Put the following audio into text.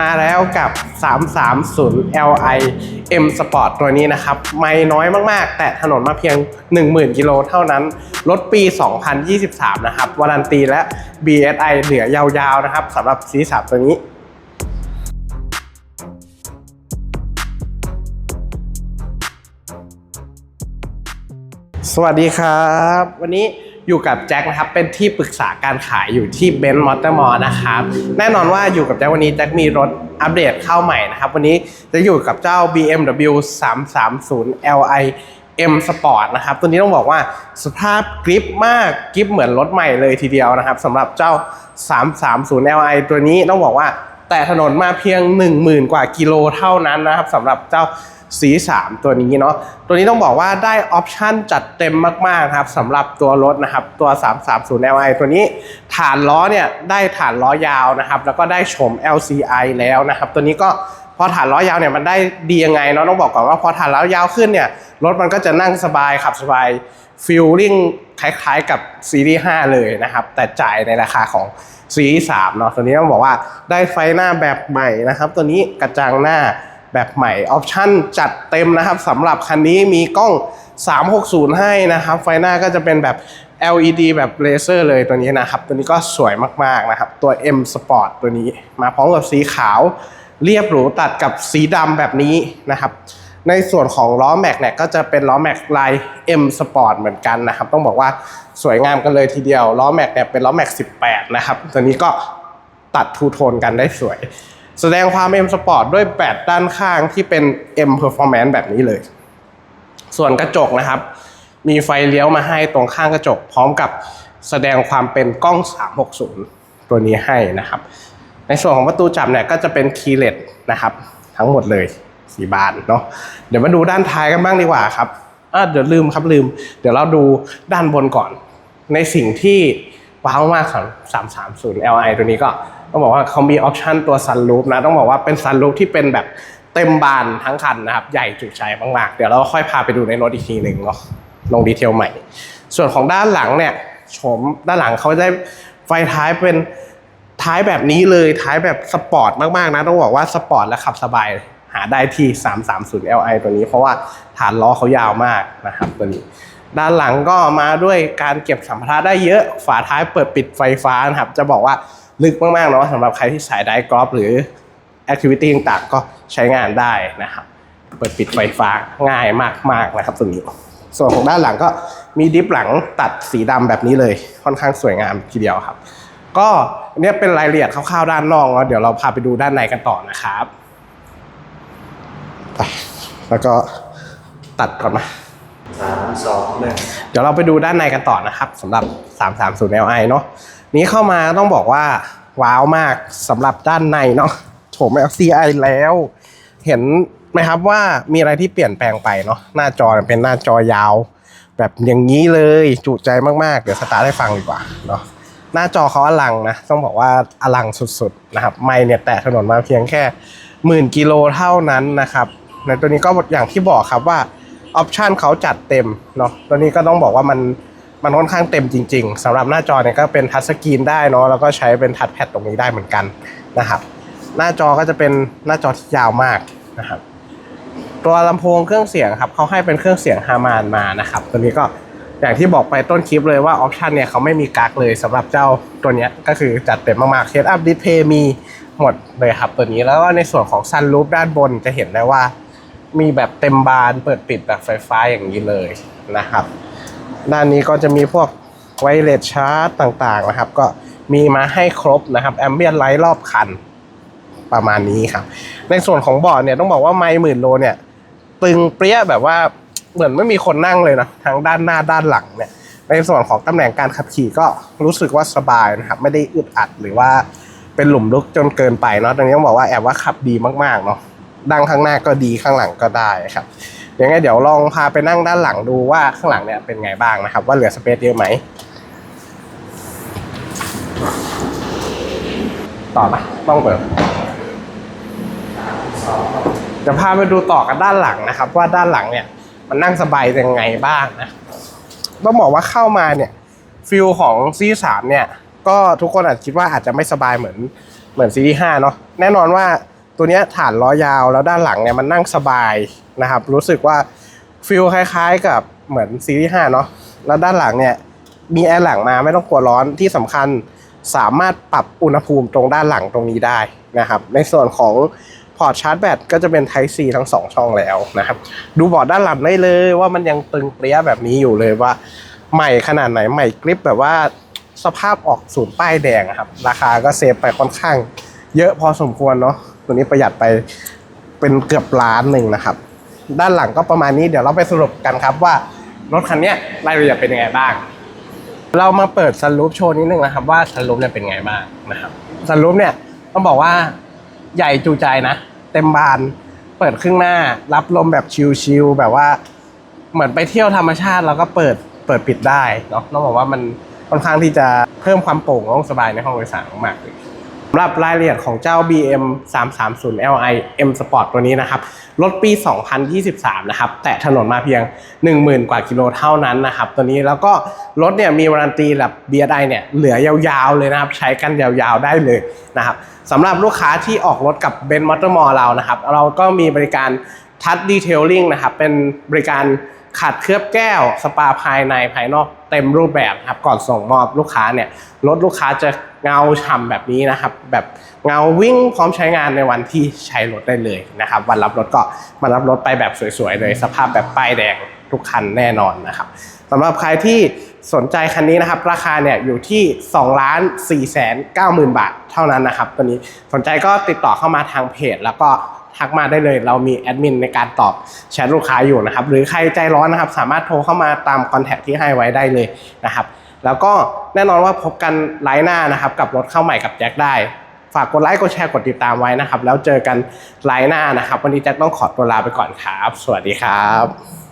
มาแล้วกับ 330 Li M Sport ตัวนี้นะครับ ไม่น้อยมากๆ แต่ถนนมาเพียง 10,000 กิโลเท่านั้น รถปี 2023 นะครับวารันตีและ BSI เหลือยาวๆ นะครับสำหรับ C3 ตัวนี้สวัสดีครับ วันนี้ อยู่กับแจ็คนะครับ เป็นที่ปรึกษาการขายอยู่ที่เบนซ์มอเตอร์มอนะครับ แน่นอนว่าอยู่กับแจ็ควันนี้แจ็คมีรถอัปเดตเข้าใหม่นะครับ วันนี้จะอยู่กับเจ้า BMW 330 Li M Sport นะครับ ตัวนี้ต้องบอกว่าสภาพกริปมากกริปเหมือนรถใหม่เลยทีเดียวนะครับสำหรับเจ้า 330 Li ตัวนี้ต้องบอกว่าแต่ถนนมาเพียง 10,000 กว่ากิโลเท่านั้นนะครับสำหรับเจ้า C3 ตัวนี้เนาะตัวนี้ต้องบอกว่าได้ออปชันจัดเต็มมากๆครับสำหรับตัวรถนะครับตัว 330 Li ตัวนี้ฐานล้อเนี่ยได้ฐานล้อยาวนะครับแล้วก็ได้โฉม LCI แล้วนะครับตัวนี้ก็พอฐานล้อยาวเนี่ยมันได้ดียังไงเนาะต้องบอกก่อนว่าพอฐานล้อยาวขึ้นเนี่ยรถมันก็จะนั่งสบายขับสบายฟีลลิ่งคล้ายๆกับซีรีส์5เลยนะครับแต่จ่ายในราคาของซีรีส์3เนาะตัวนี้ต้องบอกว่าได้ไฟหน้าแบบใหม่นะครับตัวนี้กระจังหน้า แบบใหม่ออปชั่นจัดเต็มนะครับสำหรับคันนี้มีกล้อง 360 ให้นะครับ ไฟหน้าก็จะเป็นแบบ LED แบบเลเซอร์เลยตัวนี้นะครับ ตัวนี้ก็สวยมากๆนะครับ ตัว M Sport ตัวนี้มาพร้อมกับสีขาว เรียบหรูตัดกับสีดำแบบนี้นะครับ ในส่วนของล้อแม็กเนี่ยก็จะเป็นล้อแม็กลาย M Sport เหมือนกันนะครับ ต้องบอกว่าสวยงามกันเลยทีเดียวล้อแม็กเนี่ยเป็นล้อแม็ก18 นะครับ ตัวนี้ก็ตัดทูโทนกันได้สวย แสดงความ M Sport ด้วยแปดด้านข้างที่เป็น M Performance แบบนี้เลย ส่วนกระจกนะครับ มีไฟเลี้ยวมาให้ตรงข้างกระจก พร้อมกับแสดงความเป็นกล้อง 360 ตัวนี้ให้นะครับ ในส่วนของประตูจับเนี่ยก็จะเป็นคีย์เลสนะครับ ทั้งหมดเลยสีบานเนาะเดี๋ยวมาดูด้านท้ายกันบ้างดีกว่าครับอะเดี๋ยวลืมครับลืม เดี๋ยวเราดูด้านบนก่อน ในสิ่งที่ว้าวมากของ330 Li ตัวนี้ก็ ต้องบอกว่าเขามีออปชันตัวซันรูฟนะ ต้องบอกว่าเป็นซันรูฟที่เป็นแบบเต็มบานทั้งคันนะครับ ใหญ่จุใจมากๆ เดี๋ยวเราค่อยพาไปดูในรถอีกทีหนึ่งเนาะลงดีเทลใหม่ ส่วนของด้านหลังเนี่ยโฉมด้านหลังเขาได้ไฟท้ายเป็นท้ายแบบนี้เลยท้ายแบบสปอร์ตมากๆนะ ต้องบอกว่าสปอร์ตและขับสบายหาได้ที่ 330 Li ตัวนี้เพราะว่าฐานล้อเขายาวมากนะครับตัวนี้ ด้านหลังก็มาด้วยการเก็บสัมภาระได้เยอะ ฝาท้ายเปิดปิดไฟฟ้านะครับ จะบอกว่า ลึกมากๆเนาะสำหรับใครที่สายไดกอล์ฟหรือแอคทิวิตี้ต่างๆ ก็ใช้งานได้นะครับเปิดปิดไฟฟ้าง่ายมากๆนะครับตัวนี้ ส่วนของด้านหลังก็มีดิฟหลังตัดสีดำแบบนี้เลย ค่อนข้างสวยงามทีเดียวครับ ก็อันเนี่ยเป็นรายละเอียดคร่าวๆด้านนอกแล้วเดี๋ยวเราพาไปดูด้านในกันต่อนะครับไปแล้วก็ตัดก่อนมา สามสองหนึ่งเดี๋ยวเราไปดูด้านในกันต่อนะครับสำหรับ 330 Li เนาะนี้เข้ามาต้องบอกว่า ว้าวมากสำหรับด้านในเนาะโฉม LCI แล้ว เห็นไหมครับว่ามีอะไรที่เปลี่ยนแปลงไปเนาะหน้าจอเป็นหน้าจอยาว แบบอย่างนี้เลยจุใจมากๆ เดี๋ยวสตาร์ทให้ฟังดีกว่าเนาะหน้าจอเขาอลังนะ ต้องบอกว่าอลังสุดๆนะครับ ไม่เนี่ยแตะถนนมาเพียงแค่หมื่นกิโลเท่านั้นนะครับ ในตัวนี้ก็อย่างที่บอกครับว่า ออปชันเขาจัดเต็มเนาะตัวนี้ก็ต้องบอกว่ามันมันค่อนข้างเต็มจริง ๆสำหรับหน้าจอเนี่ยก็เป็นทัชสกรีนได้เนาะแล้วก็ใช้เป็นทัชแพดตรงนี้ได้เหมือนกันนะครับ หน้าจอก็จะเป็นหน้าจอที่ยาวมากนะครับ ตัวลำโพงเครื่องเสียงครับเขาให้เป็นเครื่องเสียงฮามานมานะครับ ตัวนี้ก็อย่างที่บอกไปต้นคลิปเลยว่าออปชันเนี่ยเขาไม่มีกักเลยสำหรับเจ้าตัวนี้ก็คือจัดเต็มมากๆเ e ดอัพดิสเพย์มีหมดเลยครับตัวนี้แล้วก็ในส่วนของซันรูฟด้านบนจะเห็นได้ว่า มีแบบเต็มบานเปิดปิดแบบไฟฟ้าอย่างนี้เลยนะครับ ด้านนี้ก็จะมีพวกไวเลสชาร์จต่างๆนะครับ ก็มีมาให้ครบนะครับแอมเบียนไลท์รอบคันประมาณนี้ครับ ในส่วนของเบาะเนี่ยต้องบอกว่าไม่หมื่นโลเนี่ย ตึงเปรี้ยแบบว่าเหมือนไม่มีคนนั่งเลยนะทั้งด้านหน้าด้านหลังเนี่ย ในส่วนของตำแหน่งการขับขี่ก็รู้สึกว่าสบายนะครับ ไม่ได้อึดอัดหรือว่าเป็นหลุมลุกจนเกินไปเนาะตรงนี้ต้องบอกว่าแอบว่าขับดีมากๆเนาะ ดังข้างหน้าก็ดีข้างหลังก็ได้ครับยังไงเดี๋ยวลองพาไปนั่งด้านหลังดูว่าข้างหลังเนี่ยเป็นไงบ้างนะครับ ว่าเหลือสเปซเยอะไหมต่อปะต้องเปิดจะพาไปดูต่อกันด้านหลังนะครับ ว่าด้านหลังเนี่ย มันนั่งสบายยังไงบ้างนะต้องบอกว่าเข้ามาเนี่ยฟิลของ C3 เนี่ย ก็ทุกคนอาจคิดว่าอาจจะไม่สบายเหมือนเหมือนซีรีส์5เนาะแน่นอนว่า ตัวนี้ฐานล้อยาวแล้วด้านหลังเนี่ยมันนั่งสบายนะครับ รู้สึกว่าฟิลคล้ายๆ กับเหมือนซีรีส์5เนาะแล้วด้านหลังเนี่ยมีแอร์หลังมาไม่ต้องกลัวร้อนที่สำคัญสามารถปรับอุณหภูมิตรงด้านหลังตรงนี้ได้นะครับ ในส่วนของพอร์ตชาร์จแบตก็จะเป็น Type C ทั้ง 2 ช่องแล้วนะครับ ดูบอร์ดด้านหลังได้เลยว่ามันยังตึงเปรี้ยแบบนี้อยู่เลยว่า ใหม่ขนาดไหนใหม่กริปแบบว่าสภาพออกศูนย์ป้ายแดงครับ ราคาก็เซฟไปค่อนข้างเยอะพอสมควรเนาะ ตัวนี้ประหยัดไปเป็นเกือบล้านหนึ่งนะครับ ด้านหลังก็ประมาณนี้เดี๋ยวเราไปสรุปกันครับว่ารถคันนี้รายละเอียดเป็นยังไงบ้าง เรามาเปิดซันรูฟโชว์นิดนึงนะครับ ว่าซันรูฟเนี่ยเป็นไงบ้างนะครับซันรูฟเนี่ยต้องบอกว่าใหญ่จูใจนะ เต็มบานเปิดครึ่งหน้า รับลมแบบชิลๆแบบว่าเหมือนไปเที่ยวธรรมชาติแล้วก็เปิดเปิดปิดได้เนาะต้องบอกว่ามันค่อนข้างที่จะเพิ่มความโปร่งโล่งสบายในห้องโดยสารมากเลยำหรับรายละเอียดของเจ้า BM 330 Li M Sport ตัวนี้นะครับ รถปี 2023 นะครับ แตะถนนมาเพียง 10,000 กว่ากิโลเท่านั้นนะครับ ตัวนี้แล้วก็รถเนี่ยมีวารันตีแบบ BSI เนี่ยเหลือยาวๆเลยนะครับ ใช้กันยาวๆได้เลยนะครับสำหรับลูกค้าที่ออกรถกับ Ben m o t o r m a l l เรานะครับ เราก็มีบริการทัชดีเทลลิ่งนะครับ เป็นบริการ ขัดเคลือบแก้ว สปาภายในภายนอกเต็มรูปแบบครับก่อนส่งมอบลูกค้าเนี่ยรถลูกค้าจะเงาฉ่ำแบบนี้นะครับ แบบเงาวิ่งพร้อมใช้งานในวันที่ใช้รถได้เลยนะครับ วันรับรถก็มารับรถไปแบบสวยๆเลยสภาพแบบป้ายแดงทุกคันแน่นอนนะครับสำหรับใครที่สนใจคันนี้นะครับ ราคาเนี่ยอยู่ที่2ล้าน4แสน9หมื่นบาทเท่านั้นนะครับตัวนี้สนใจก็ติดต่อเข้ามาทางเพจ แล้วก็ ทักมาได้เลย เรามีแอดมินในการตอบแชทลูกค้าอยู่นะครับหรือใครใจร้อนนะครับ สามารถโทรเข้ามาตามคอนแทคที่ให้ไว้ได้เลยนะครับแล้วก็แน่นอนว่าพบกันไลน์หน้านะครับ กับรถเข้าใหม่กับแจ็คได้ ฝากกดไลค์กดแชร์กดติดตามไว้นะครับ แล้วเจอกันไลน์หน้านะครับ วันนี้แจ็คต้องขอตัวลาไปก่อนครับ สวัสดีครับ